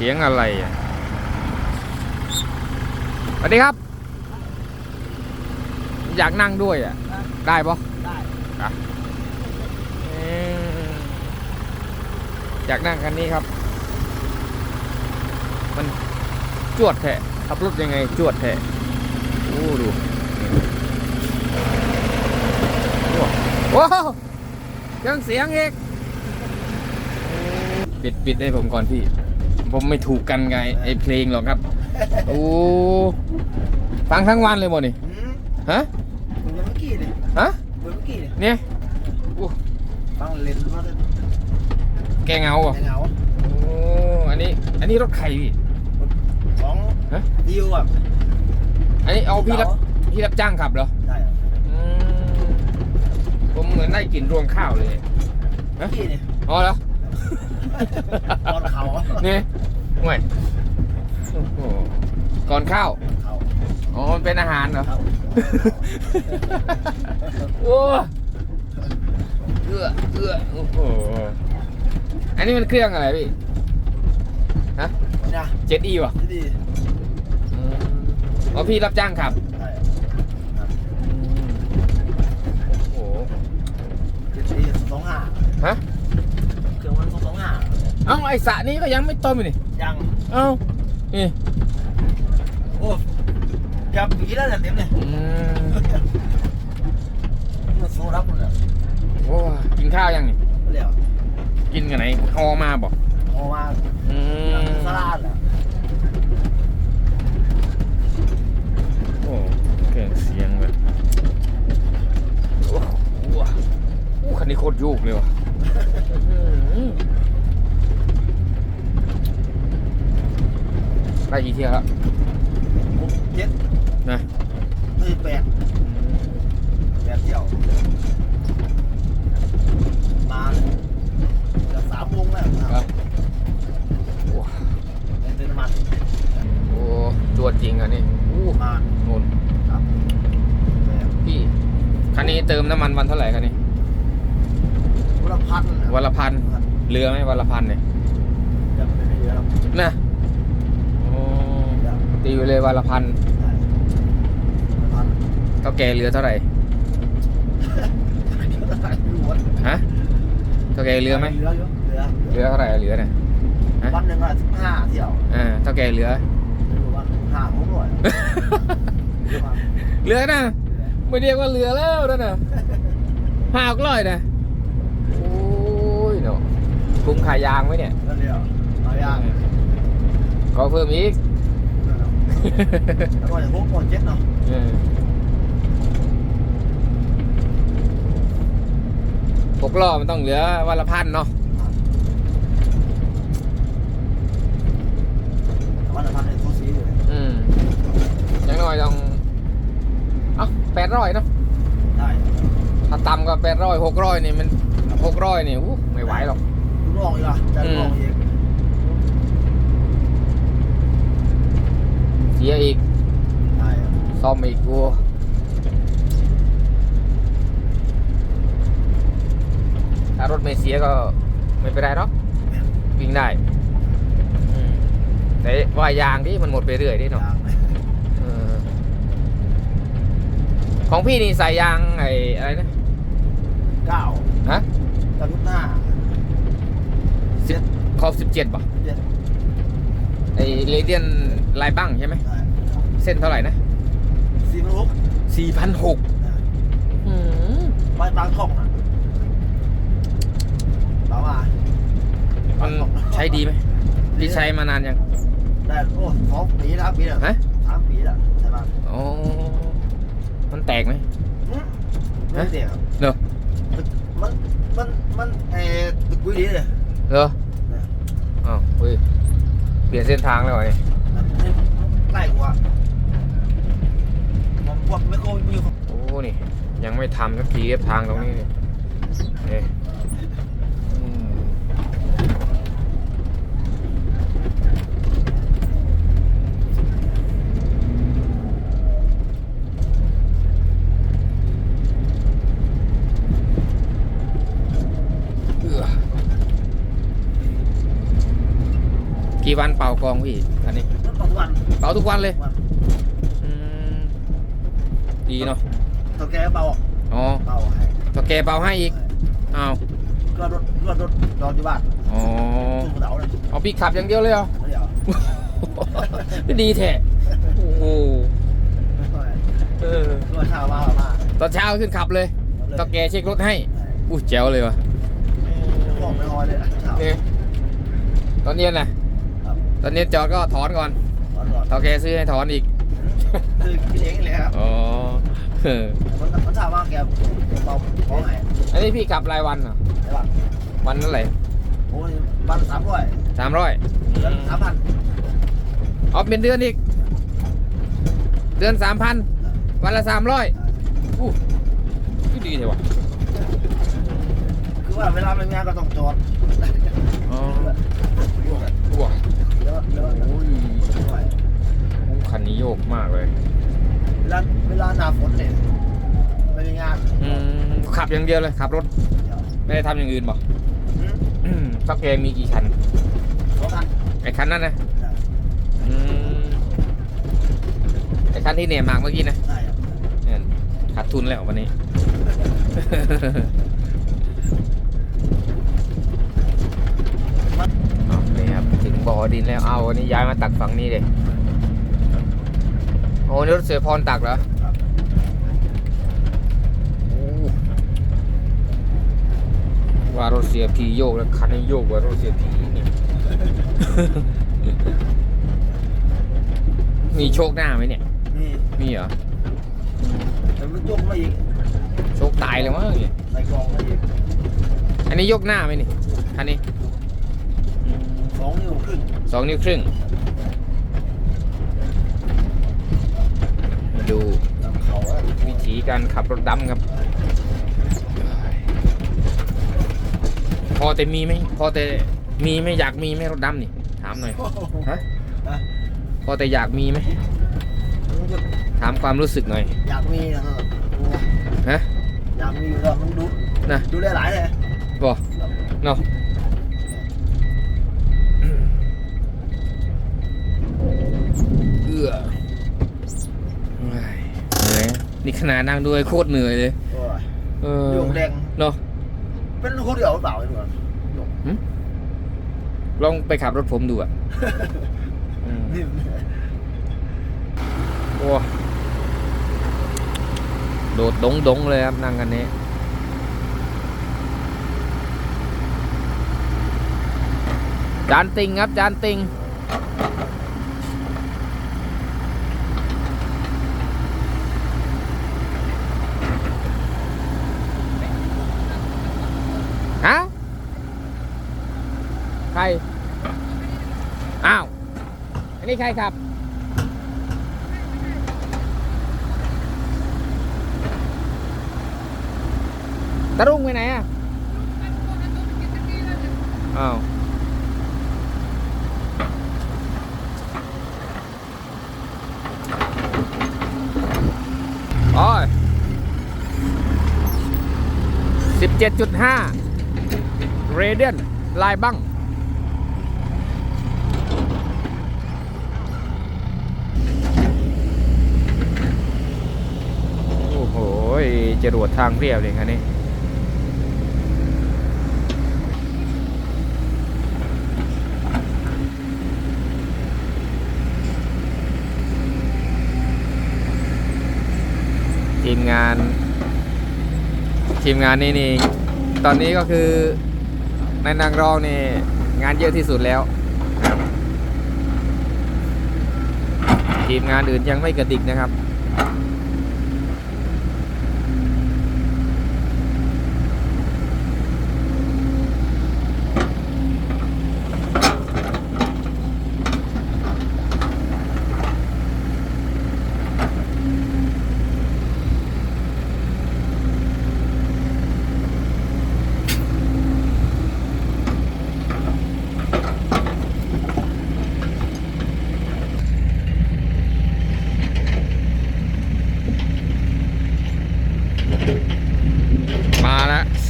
เสียงอะไรอะสวัสดีครับ อยากนั่งด้วยอะ ได้ปะได้เอ่ออยากนั่งคันนี้ครับ มันจวดแทะขับรถยังไงจวดแทะโอ้ดูโอ้โอ้เครื่องเสียงอีกปิดปิดให้ผมก่อนพี่ ผมไม่ถูกกันไงไอเพลงหรอกครับ โอ้ฟังทั้งวันเลยหมดนี่อืมฮะเหมือนเมื่อกี้เลยฮะเหมือนเมื่อกี้เลยเนี่ยฟังเลนส์มาเลยแกเงาอะในเหงาโอ้อันนี้ อันนี้รถใครพี่ของฮะดิวอะอันนี้เอาพี่รับพี่รับจ้างขับเหรอได้อะอืมผมเหมือนได้กลิ่นรวงข้าวเลยเมื่อกี้เนี่ยอ๋อเหรอตอนเขาอะนี่ ห่วยโอ้โหก่อนข้าวเขาอ๋อมันเป็นอาหารเหรอ เขาโอ้เอื้อเอื้อโอ้โหอันนี้มันเครื่องอะไรพี่ฮะนะเจ็ดอีวะที่ดีอ๋อพี่รับจ้างขับได้อะโอ้โห ที่ดีสองห้าฮะ เครื่องมันสองสองห้า เอ้าไอสระนี้ก็ยังไม่ต้มอยู่นี่ยังเอ้านี่โอ้จับปีแล้วเนี่ยเต็มเลยอืมมันโซรับมันเลยโอ้กินข้าวยังนี่เรียกกินกันไหนเอาออกมาบอกออกมาอืมสลาดอะโอ้เครื่องเสียงแบบโอ้โหโอ้คันนี้โคตรโยกเลยว่ะอื้อหือ ได้กี่เที่ยวแล้วหกเจ็ดนะเฮ้ยแปดแปดเที่ยว มาจะสามวงแล้วครับโอ้เป็นเติมน้ำมันโอ้จวดจริงอันนี้อู้มานู่นครับแบบพี่คันนี้เติมน้ำมันวันเท่าไหร่คันนี้วันละพันวันละพันเรือไหมวันละพันเนี่ย จะไม่ได้เยอะหรอก นะโอ้ ตีไปเลยวันละพันได้วันละพันเท่าแก่เรือเท่าไหร่รู้ว่าฮะเท่าแก่เรือไหมเรือเยอะเรือเรือเท่าไหร่เรือเนี่ยฮะวันหนึ่งละสิบห้าเที่ยวอ่าเท่าแก่เรือไม่รู้ว่าห้าหกร้อยเรือนะไม่เรียกว่าเรือแล้วนะน่ะห้าหกร้อยนะโอ้ยเนาะคุ้มขายยางไหมเนี่ยแล้วเรือเอาอย่างก็เพิ่มอีก แล้วก็จะพกหมดเจ็ดเนาะเออหกล้อมันต้องเหลือวันละพันเนาะวันละพันในทุกสีเลยอืมอย่างน้อยต้องเอ้าแปดร้อยเนาะได้ ถ้าต่ำก็แปดร้อยหกร้อยนี่มันหกร้อยนี่อู้ไม่ไหวหรอก ลูกน้องอีกล่ะจะลูกน้องอีก เสียอีกได้ซ่อมอีกกูถ้ารถไม่เสียก็ไม่เป็นไรหรอกวิ่งได้อืมแต่ว่ายางที่มันหมดไปเรื่อยดิเนาะอย่างเออของพี่นี่ใส่ยางไอ้อะไรนะ เก้าฮะ ตะลุกหน้าสิบขอบสิบเจ็ดป่ะเจ็ดไอ้เรเดียนลายบั้งใช่ไหมได้เส้นเท่าไหร่นะสี่พันหกสี่พันหกไปบางท่องอะเราว่ามันใช้ดีไหมพี่ใช้มานานยังได้โอ้สองปีแล้วครับปีแล้วฮะสามปีแล้วใช่ป่ะอ๋อมันแตกไหมอืมไม่เสียครับเหรอมันมันมันเออตึกกุ้ยดีเลยเหรออ้าวเฮ้ยเปลี่ยนเส้นทางแล้วเหรอเนี่ยใกล้กว่าผม พวกไม่โค้มีโอ้นี่ ยังไม่ทำสักทีครับทางตรงนี้เนี่ยเอ๊ะกี่วันเป่ากองพี่คันนี้รถปัจจุบันเป่าทุกวันเลย ดีเนาะตัวแกเบาอ๋อเบาให้ตัวแกเป่าให้อีกอ้าวก็รถรถรถรถที่บ้านอ๋อตู้กระเดาเลยเอาพี่ขับอย่างเดียวเลยเหรอเดี๋ยวไม่ดีแท้โอ้โหเออรถชาวมามาตอนเช้าขึ้นขับเลยตัวแกเช็ครถให้อู้แจ๋วเลยวะบอกไม่ออยเลยนะชาวนี่ตอนเย็นน่ะครับตอนเย็นจอดก็ถอนก่อนร้อนร้อนตัวแกซื้อให้ถอนอีก คือกินเองเลยครับอ๋อเออมันมันชาวมาแกเบาพอไงอันนี้พี่ขับรายวันเหรอใช่ป่ะวันเท่าไหร่โอ้ยบ้านสามร้อยสามร้อยเดือนสามพันเอาเป็นเดือนอีก เดือนสามพันวันละสามร้อยอู้ที่ดีเถอะวะคือว่าเวลาเป็นงานก็ต้องจอดอ๋อโยกว้าแล้วแล้วโอ้ยด้วยโอ้ คันนี้โยกมากเลย เวลาเวลาหน้าฝนเนี่ยไม่มีงานอืมขับอย่างเดียวเลยขับรถเดี๋ยวไม่ได้ทำอย่างอื่นบ่อืมอืมซักแกมีกี่คันสองพันไอ้คันนั้นนะอืมไอ้คันที่เนี่ยหมากเมื่อกี้นะได้ครับเนี่ยขาดทุนแล้ววันนี้ เอานี่ครับถึงบ่อดินแล้วเอาวันนี้ย้ายมาตักฝั่งนี้เลย โอ้นี่รถเสือพรตักเหรอครับโอ้ว่ารถเสียพีโยกแล้วคันนี้โยกกว่ารถเสียพีนี่มีโชคหน้าไหมเนี่ย นี่มีเหรอแต่มันยกมาอีกโชคตายเลยมั้งเนี่ยใส่กล่องมาอีกอันนี้ยกหน้าไหมนี่คันนี้อืมสองนิ้วครึ่งสองนิ้วครึ่งดู ลำเขาอะ วิธี การขับรถดำครับ พอแต่มีไหมพอแต่มีไหมอยากมีไหมรถดำนี่ ถามหน่อยฮะฮะพอแต่อยากมีไหมมันก็ถามความรู้สึกหน่อย อยากมีนะโอ้ฮะอยากมีอยู่แล้วมันดูนะดูได้หลายเลยบอกเนาะเอื้อเฮ้ยเห นื่อยนี่ขนาดนั่งด้วยโคตรเหนื่อยเลย โอ้ยเออโยงแดงเนาะเป็นคนเดียวหรือเปล่าไอ้หนูโยงลองไปขับรถผมดูอะอืมนี่โอ้โดดดงดงๆเลยครับนั่งกันนี้ จานติงครับจานติง ฮะ ใคร อ้าว อันนี้ ใครขับ ตะรุ่งไปไหนอะอ้าวโอ้ยสิบเจ็ดจุดห้าเรเดียนลายบัง โอ้โห จรวดทางเรียบเลยคันนี้ทีมงาน ทีมงานนี่นี่ตอนนี้ก็คือในนางรองนี่งานเยอะที่สุดแล้ว ทีมงานอื่นยังไม่กระดิกนะครับ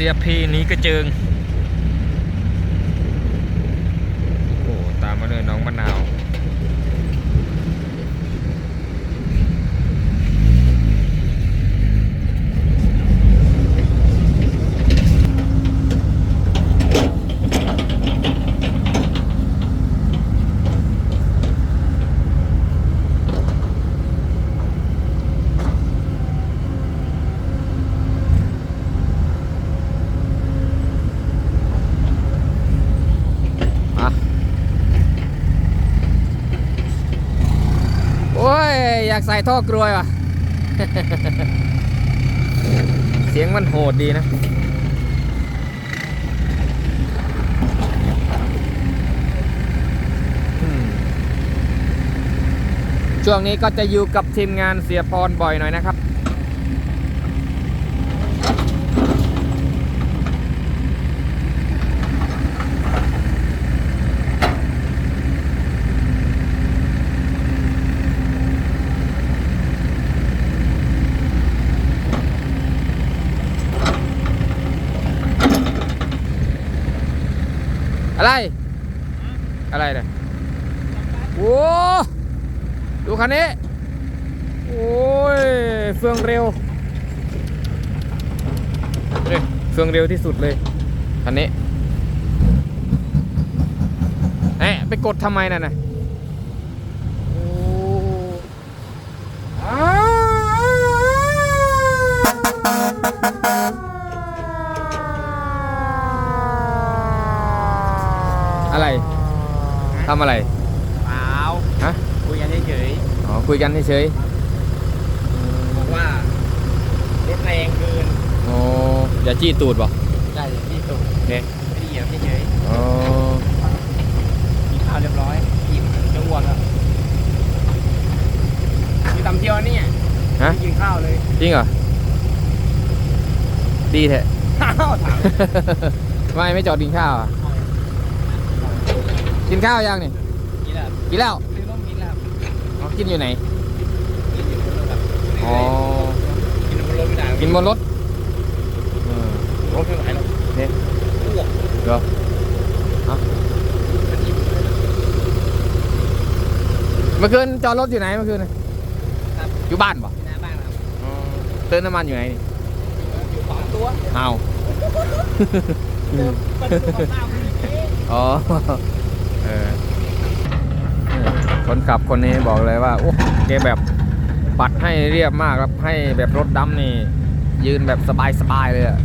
ยพีนี้กระเจิง โอ้ ตามมา เนินหน้องมะนาว อะโอ้ย อยาก ใส่ท่อกรวยว่ะ เสียงมันโหดดีนะ ช่วงนี้ก็จะอยู่กับทีมงานเสียพรบ่อยหน่อยนะครับ อะไร อะไรเนี่ยโอ้ดูคันนี้ โอ้ยเฟืองเร็วเฟืองเร็วที่สุดเลยคันนี้เอ๊ะไปกดทำไมนั่นน่ะ อะไรทำอะไรเปล่าฮะคุยกันเฉยอ๋อคุยกันเฉยๆบอกว่ารถแรงเกินๆโอ้อย่าจี้ตูดบ่ใช่ที่สุดเนี่ยไม่ดีเหยียบเฉยอ๋อๆกินข้าวเรียบร้อยอิ่มจะอ้วนแล้วมีตำเที่ยวนี่ฮะไม่กินข้าวเลยจริงเหรอดีแท้ข้าวถาม ไม่ไม่จอดกินข้าวอะ กินข้าวยังนี่กินแล้วกินแล้วซื้อนมกินแล้วอ๋อกินอยู่ไหน กินอยู่บนรถแบบอ๋อ กินบนรถไม่ได้กินบนรถเออรถไม่ไหวหรอกเนี่ยอ้วกเหรอเอามันอิ่มเมื่อคืนจอดรถอยู่ไหนเมื่อคืนน่ะครับอยู่บ้านป่ะที่หน้าบ้านครับเติมน้ำมันอยู่ไหนนี่อยู่ขวาตัวเอา เติมมันคือของหน้าคุณเองอ๋อ เออคนขับคนนี้บอกเลยว่าโอ้แกแบบปัดให้เรียบมากครับให้แบบรถดำนี่ ยืนแบบสบายๆเลยอะ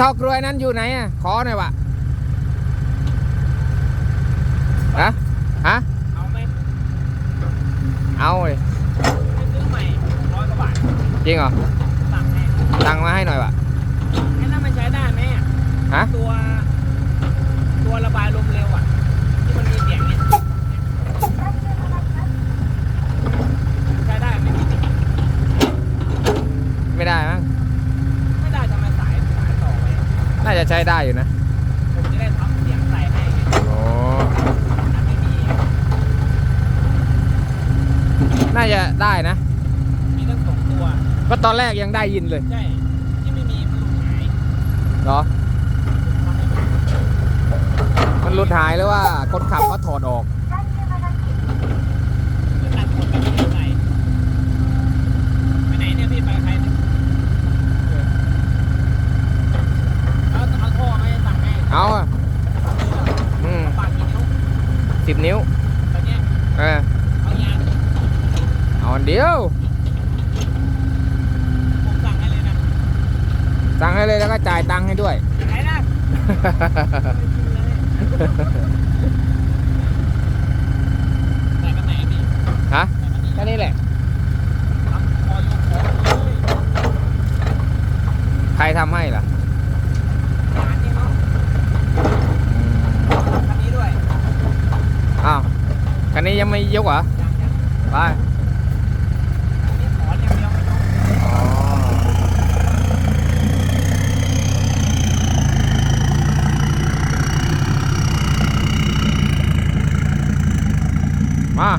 ทอกรวยนั้นอยู่ไหนอะขอหน่อยวะฮะฮะเอาไหมเอาเลยไปซื้อใหม่ร้อยกว่าบาทจริงเหรอสั่งให้ตังค์มาให้หน่อยวะไอ้นั่นมันใช้ได้ไหมอะฮะตัวตัวระบายลมเร็วอะ ที่มันมีเสียงเนี่ยใช้ได้ไหม ไม่ได้มั้ง ไม่ได้ทำไมสายสายต่อไว้ น่า จะใช้ได้อยู่นะผมจะได้ทำเสียงใส่ให้ไงโอ้อันไม่มีน่าจะได้นะ มีตั้งสองตัว ก็ตอนแรกยังได้ยินเลยใช่ที่ไม่มีมันหลุดหายเหรอ มันหลุดหายหรือว่าคนขับเขาถอดออก มันตัดหมดแบบไม่ใส่ไปไหนเนี่ยพี่ไปกับใครเนี่ยเอาเอาท่อให้สั่งให้ เอาอะ อืม ปากกี่นิ้ว สิบนิ้วตอนเนี้ยเออเอายางเอาอันเดียวผมสั่งให้เลยนะสั่งให้เลยแล้วก็จ่ายตังค์ให้ด้วยไหนนะแต่กันไหนพี่ฮะแต่กันนี้แค่นี้แหละทำคอยกของเลยใครทำให้ล่ะ ร้านนี้เนาะคันนี้ด้วย อ้าว คันนี้ยังไม่ยกเหรอไปนี่ถอนอย่างเดียวไม่ต้องมา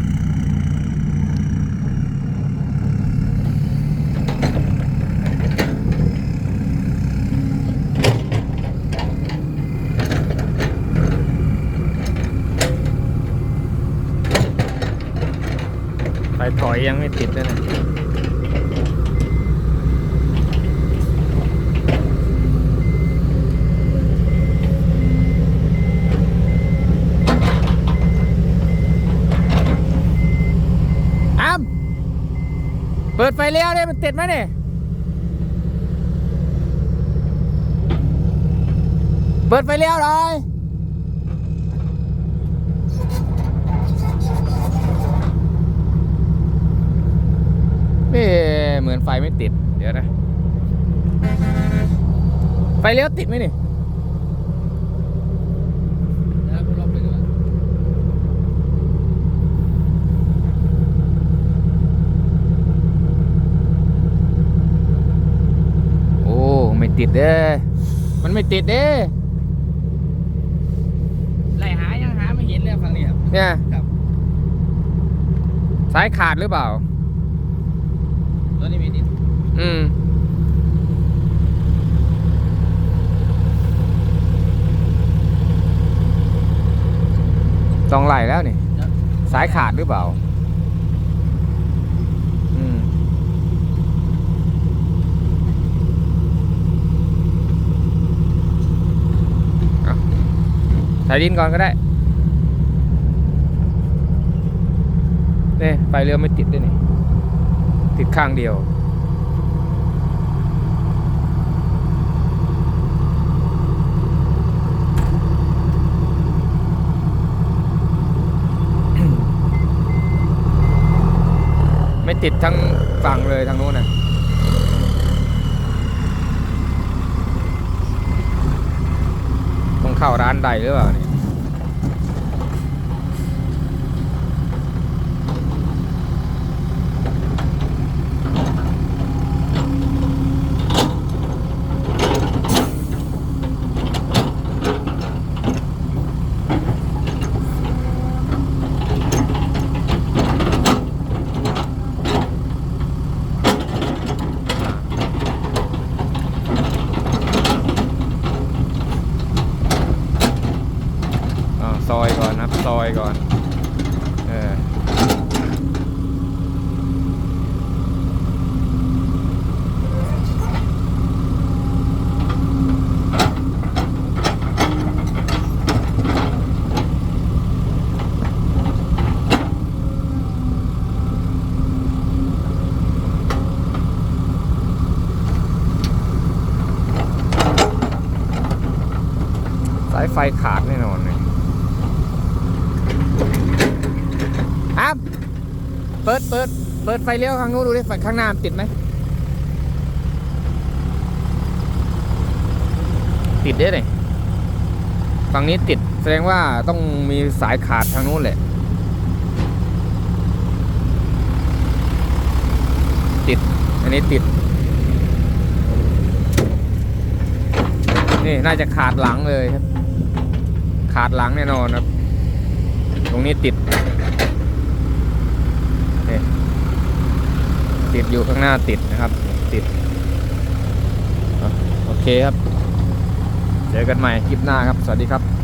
ไปถอยยังไม่ ติดเลยนะอ้ามเปิดไฟเลี้ยวเนี่ยมันติดไหมเนี่ยเปิดไฟเลี้ยวหน่อย เอ๊ะเหมือนไฟไม่ติด เดี๋ยวนะ ไฟเลี้ยวติดไหมนี่แล้วลองไปดูโอ้ ไม่ติดเด้มันไม่ติดเด้ไล่หายังหาไม่เห็นเลยฝั่งนี้ครับเนี่ยครับสายขาดหรือเปล่าตัวนี้ไม่ติด อืมต้องไหลแล้วนี่ สายขาดหรือเปล่า อืมเอาใส่ดินก่อนก็ได้นี่ไฟเรือไม่ติดด้วยนี่ ติดข้างเดียว ติดทั้งฝั่งเลยทางนู้นนะต้องเข้าร้านใดหรือเปล่าเนี่ย อ่าซอยก่อนนะครับ ซอยก่อน เออ สายไฟ ขาดแน่นอนเลยครับ เปิดเปิดเปิดไฟเลี้ยวข้างนู้นดูดิไฟข้างหน้าติดไหม ติดได้เลยฝั่งนี้ติดแสดงว่าต้องมีสายขาดทางนู้นแหละ ติด อันนี้ติด นี่น่าจะขาดหลังเลยครับ ขาดหลังแน่นอนครับ ตรงนี้ติดนี่ติดอยู่ข้างหน้าติดนะครับ ติด โอเคครับ เจอกันใหม่คลิปหน้าครับ สวัสดีครับ